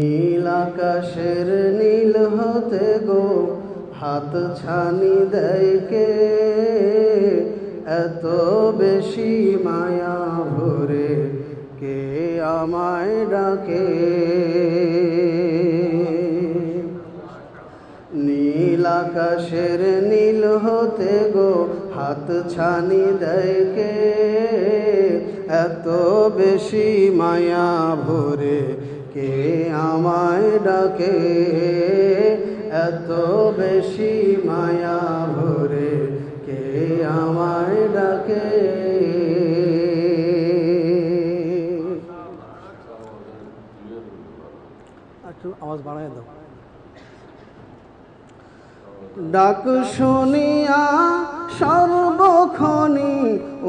নীল আকাশের নীল হতে গো, হাত ছানি দেয় কে? এত বেশি মায়া ভরে কে আমায় ডাকে? নীল আকাশের নীল হতে গো, হাত ছানি দেয় কে? এত বেশি মায়া ভরে কে আমায় ডাকে? এত বেশি মায়া ভরে কে আমায় ডাকে? আওয়াজ বাড়াই দাও। ডাক শুনিয়া সর্বক্ষণি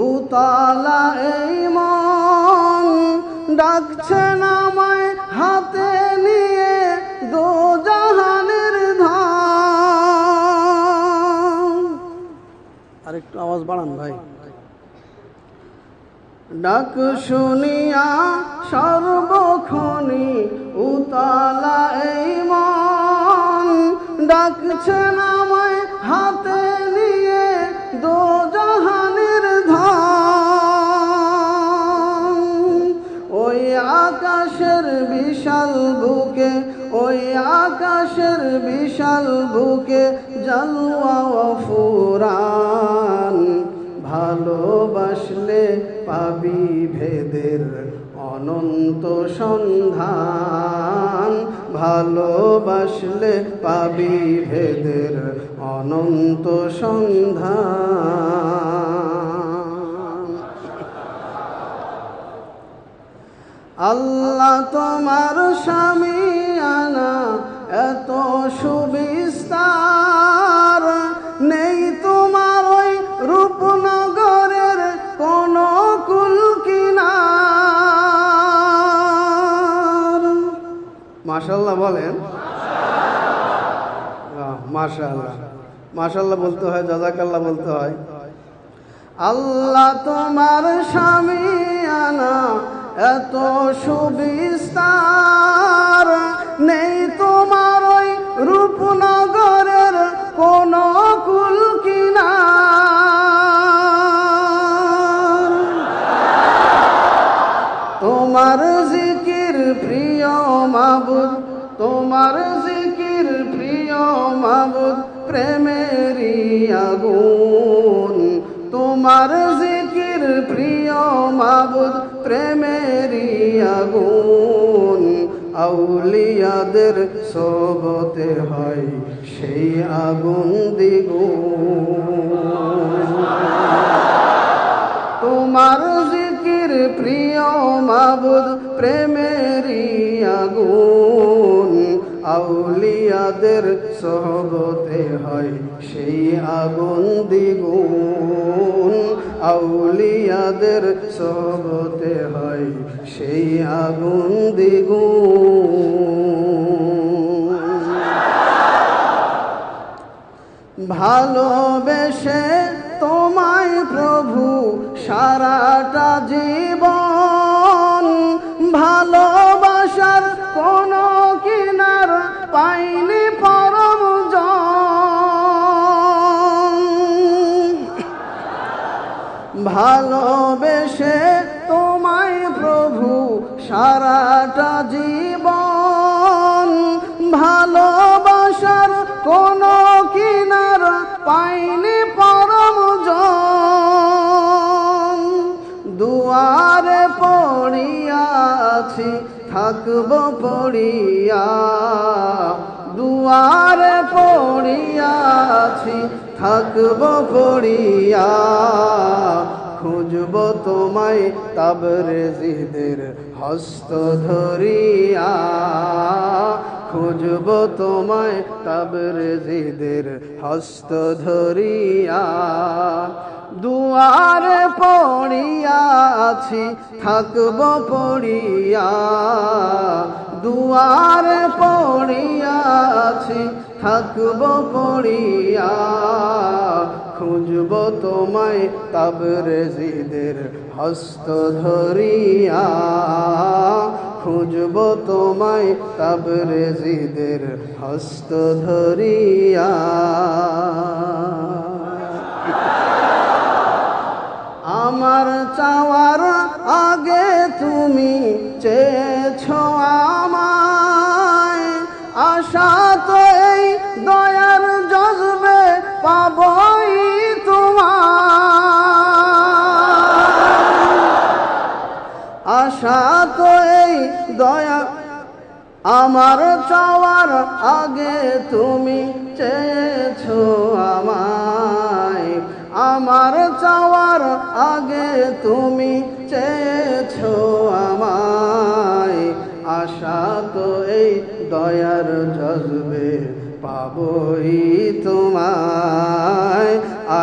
উতালা এই মন ডাকছেন আমায় হাতে নিয়ে দো জাহানের ধান আর আওয়াজ বাড়ান ভাই। ডাক শুনিয়া সর্বক্ষণি উতালা এই মন। ডাকছেন আমায় হাতে নিয়ে দো আকাশের বিশাল বুকে জালুয়া ফুরান, ভালোবাসলে পাবি ভেদের অনন্ত সন্ধান, ভালোবাসলে পাবি ভেদের অনন্ত সন্ধান। আল্লাহ তোমার স্বামী আনা এত সুবিস্তার নেই তোমার ওই রূপনগরের কোন কুল কিনার। মাশাল্লাহ বলেন। মাশাল্লাহ মাশাল্লাহ বলতে হয়, জাজাকাল্লাহ বলতে হয়। আল্লাহ তোমার স্বামী আনা, এত সুবিস্তার নেই তোমার ওই রূপনগরের কোন কুল কিনার তোমার জিকির প্রিয় মাবুদ, তোমার জিকির প্রিয় মাবুদ, প্রেমেরই আগুন। তোমার জিকির প্রিয় মাবুদ, প্রেমেরই আগুন। আউলিয়াদের সবতে হয় সেই আগুন দ্বিগুণ। তোমার জিকির প্রিয় মাবুদ, প্রেমেরই আগুন। আউলিয়াদের সহবতে হয় সেই আগুন দ্বিগুণ। আউলিয়াদের সহবতে হয় সেই আগুন দ্বিগুণ। ভালোবেসে তোমায় প্রভু সারাটা জীবন ভালোবাসার ভালোবেসে তোমায় প্রভু, সারাটা জীবন ভালোবাসার কোন কিনার পাইনি পরম দুয়ারে পড়িয়াছি, থাকব পড়িয়া। দুয়ারে পড়িয়াছি, থাকব পড়িয়া। খুঁজব তোমায় তাবরে জিদের হস্ত ধরিয়া। খুঁজব তোমায় তাবরে জিদের হস্ত ধরিয়া। দুয়ার পড়িয়া আছি থাকব পড়িয়া। দুয়ার পড়িয়া আছি থাকব পড়িয়া। খুঁজব তোমায় তাবরেজিদের হস্ত ধরিয়া। খুঁজব তোমায় তাবরেজিদের হস্ত ধরিয়া। আমার চাওয়ার আগে তুমি চেয়েছ আমার চাওয়ার আগে তুমি চেয়েছো আমায়। আমার চাওয়ার আগে তুমি চেয়েছো আমায়। আশা তো এই দয়ার জজবে, পাবই তোমায়।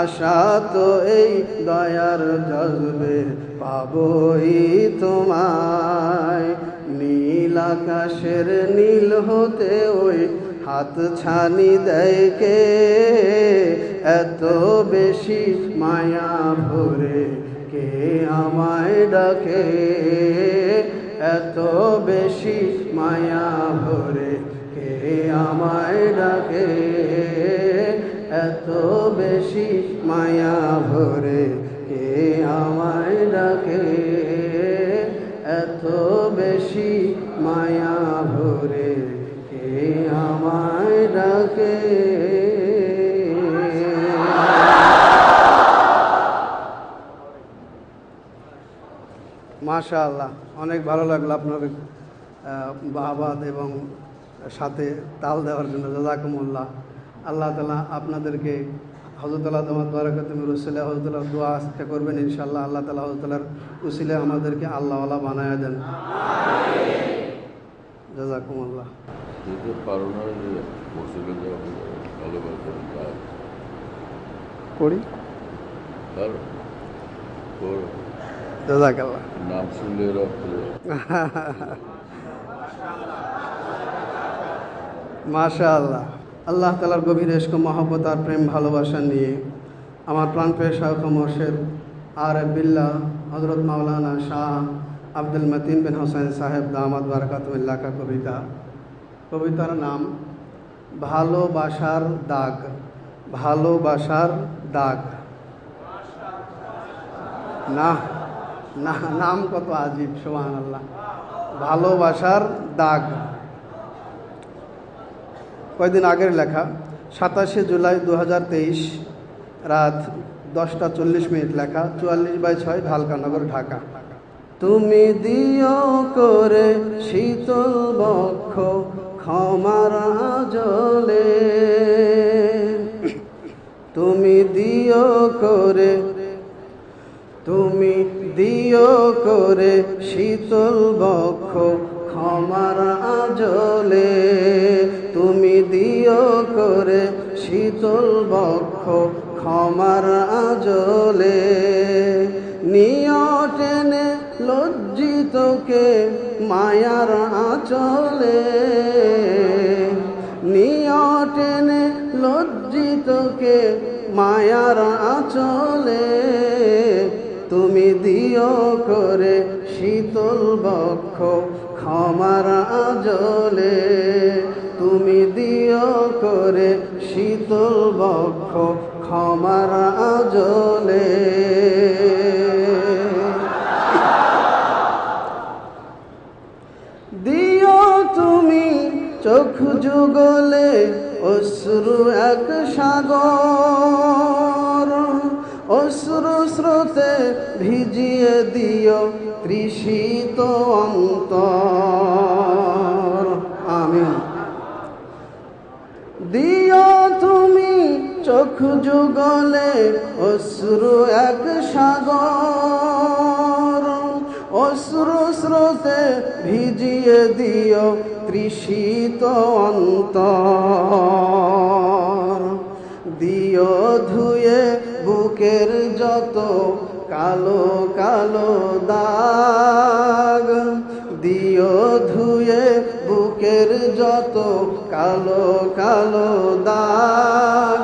আশা তো এই দয়ার জজবে, পাবই তোমায়। নীল আকাশের নীল হতে ওই হাত ছানি দেয় কে? এত বেশি মায়া ভরে কে আমায় ডাকে? এত বেশি মায়া ভরে কে আমায় ডাকে? এত বেশি মায়া ভরে কে আমায় ডাকে? আমায় ডাকে। মাশাআল্লাহ অনেক ভালো লাগল আপনার বাহাবাদ এবং সাথে তাল দেওয়ার জন্য জাজাকুমুল্লাহ। আল্লাহ তালা আপনাদেরকে হজরতুল্লাহ তোমার বারাকাতুম রসুল্লাহ হজরতুল্লাহ দোয়া আস্তে করবেন ইনশাল্লাহ আল্লাহ তালা হজরতুল্লাহর উসিলে আমাদেরকে আল্লাহওয়ালা বানায় দেন। জাজাকুমুল্লাহ। করি জাজাকাল্লাহ নাম শুনলে মাশা আল্লাহ আল্লাহ তালার গভীর এস্ক মহব্বত আর প্রেম ভালোবাসা নিয়ে আমার প্রাণপ্রিয় শাহ মোর্শেদ আর বিল্লাহ হজরত মাওলানা শাহ আব্দুল মতিন বিন হোসেন সাহেব দামাদ বারকাতুল্লাহ কবিতা। কবিতার নাম ভালোবাসার দাগ ভালোবাসার দাগ। না না, নাম কত আজিব সোহান আল্লাহ ভালোবাসার দাগ। কয়েকদিন আগের লেখা, সাতাশে জুলাই দু হাজার তেইশ, রাত দশটা চল্লিশ মিনিট লেখা, চুয়াল্লিশ বাই ছয়, ঢালকানগর, ঢাকা। তুমি দিও করে শীতল বক্ষ ক্ষমার জলে তুমি দিও করে, তুমি দিও করে শীতল বক্ষ ক্ষমার আজলে তুমি দিও করে শীতল বক্ষ ক্ষমার আজলে নিয় টেনে লজ্জিতকে মায়ার আচলে নিয় টেনে লজ্জিতকে মায়ার আচলে। তুমি দিও করে শীতল বক্ষ ক্ষমার আজলে। তুমি দিও করে শীতল বক্ষ ক্ষমার আজলে। চোখ যুগলে অশ্রু এক সাগর। অশ্রু স্রোতে ভিজিয়ে দিও তৃষিত অন্তর। আমিন। দিও তুমি চোখ যুগলে অশ্রু এক সাগর। অশ্রু স্রোতে ভিজিয়ে দিও তৃষিত অন্তর। দিও ধুয়ে বুকের যত কালো কালো দাগ দিও ধুয়ে বুকের যত কালো কালো দাগ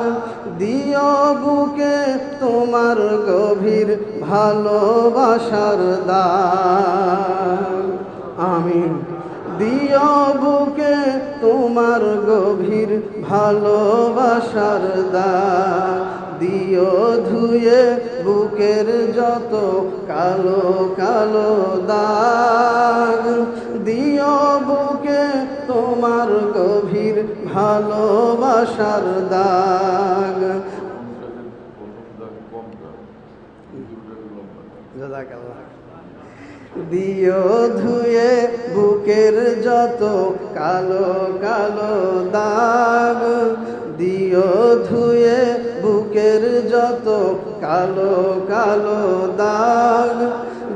দিও বুকে তোমার গভীর ভালোবাসার দাগ। আমি দিও বুকে তোমার গভীর ভালোবাসার দাগ দিও ধুয়ে বুকের যত কালো কালো দাগ। দিও বুকে তোমার গভীর ভালোবাসার দাগ। জাজাকাল্লাহ। দিও ধুয়ে বুকের যত কালো কালো দাগ, দিও ধুয়ে বুকের যত কালো কালো দাগ,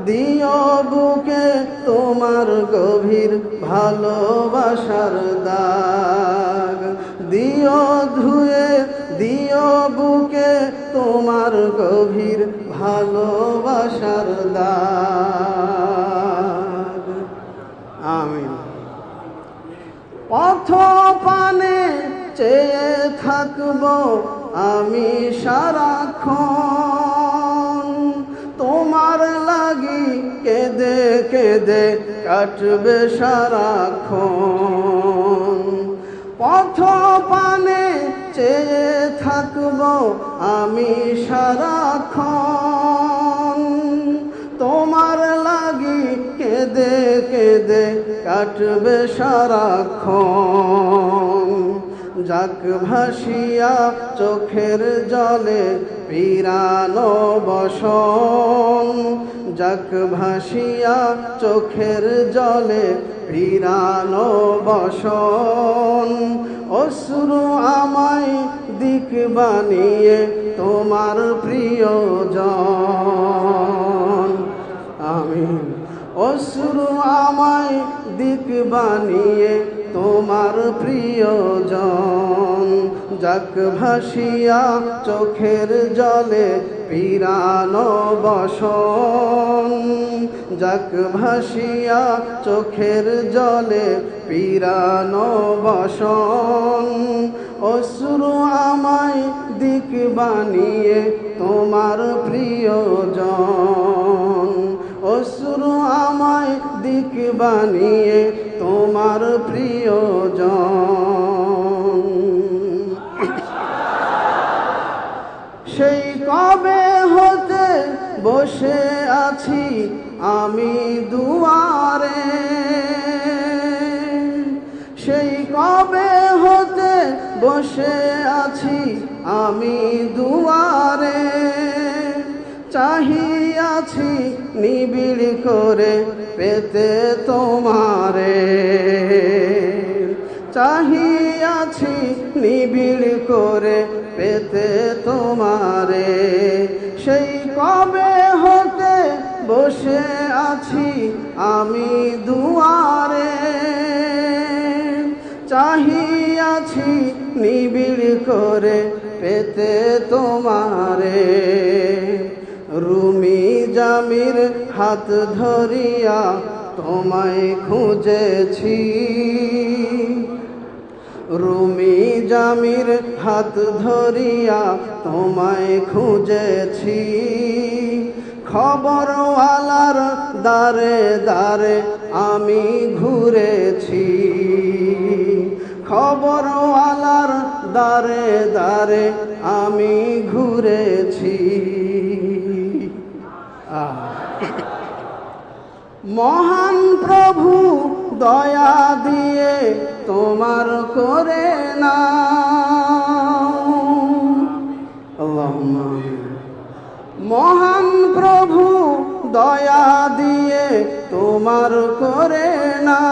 দিও বুকে তোমার গভীর ভালোবাসার দাগ, দিও ধুয়ে দিও বুকে তোমার গভীর ভালোবাসার দাগ। আমিন। পথ পানে চেয়ে থাকব আমি সারাক্ষণ। তোমার লাগি কেঁদে কেঁদে কাটবে সারাক্ষণ। পথ পানে চেয়ে থাকব আমি সারাক্ষণ। তোমার লাগি কেঁদে কেঁদে কাটবে সারাক্ষণ। যাক ভাসিয়া চোখের জলে পিরানো বসন। যাক ভাসিয়া চোখের জলে পিরানো বসন। অশ্রু আমায় দিক বানিয়ে তোমার প্রিয়জন। আমি অশ্রু আমায় দিক বানিয়ে তোমার প্রিয়জন। যাক ভাসিয়া চোখের জলে পিরানো বসন যাক ভাসিয়া চোখের জলে পিরানো বসন অশ্রু আমায় দিক বানিয়ে তোমার প্রিয়জন। অশ্রু আমায় দিক বানিয়ে তোমার প্রিয়জন। বসে আছি আমি দুয়ারে। সেই কবে হতে বসে আছি আমি দুয়ারে। চাহিয়াছি নিবিড় করে পেতে তোমারে। চাহিয়াছি নিবিড় করে পেতে তোমারে। সেই কবে বসে আছি আমি দুয়ারে। চাহিয়াছি নিবিড় করে পেতে তোমারে। রুমি জামির হাত ধরিয়া তোমায় খুঁজেছি। রুমি জামির হাত ধরিয়া তোমায় খুঁজেছি। খবরওয়ালার দারে দারে আমি ঘুরেছি। খবরওয়ালার দারে দারে আমি ঘুরেছি। মহান প্রভু দয়া দিয়ে তোমার করে না মহান প্রভু দয়া দিয়ে তোমার করে না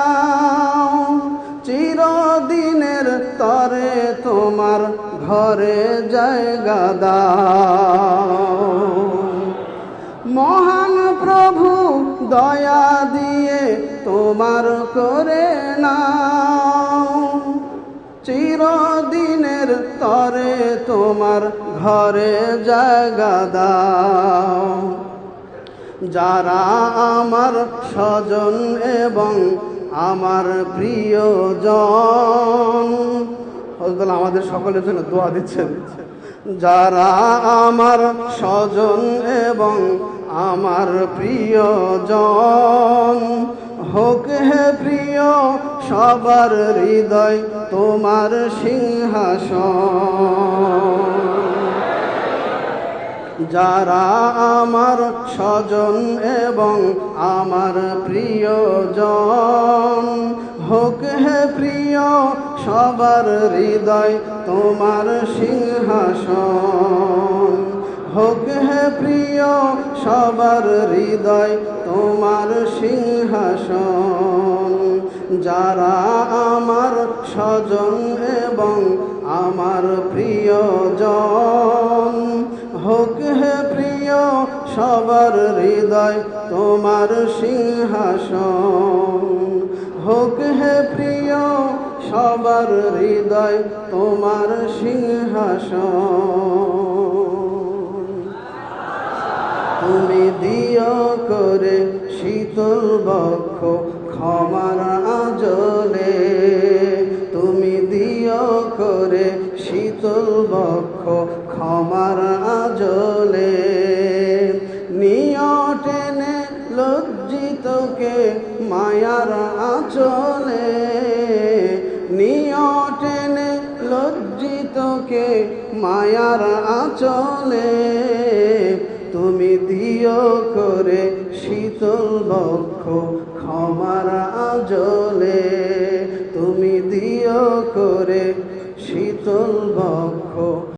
চিরদিনের তরে তোমার ঘরে জায়গা দাও। মহান প্রভু দয়া দিয়ে তোমার করে নাও। চিরদিনের তরে তোমার ঘরে জায়গা দাও। যারা আমার স্বজন এবং আমার প্রিয় জন আমাদের সকলের জন্য দোয়া দিচ্ছেন। যারা আমার স্বজন এবং আমার প্রিয়জন। হোক হে প্রিয়, সবার হৃদয় তোমার সিংহাসন। যারা আমার স্বজন এবং আমার প্রিয়জন হোক হে প্রিয়, সবার হৃদয় তোমার সিংহাসন। হোক হে প্রিয়, সবার হৃদয় তোমার সিংহাসন। যারা আমার স্বজন এবং আমার প্রিয়জন, হোক হে প্রিয়, সবার হৃদয় তোমার সিংহাসন। হোক হে প্রিয়, সবার হৃদয় তোমার সিংহাসন। তুমি দিও করে শীতল বক্ষ ক্ষমার আজলে। তুমি দিও করে শীতল বক্ষ ক্ষমার আজলে। লজ্জিতকে মায়ার আচলে নিয় টেনে লজ্জিতকে মায়ার আচলে। তুমি দিও করে শীতল বক্ষ ক্ষমার আজলে। তুমি দিও করে শীতল বক্ষ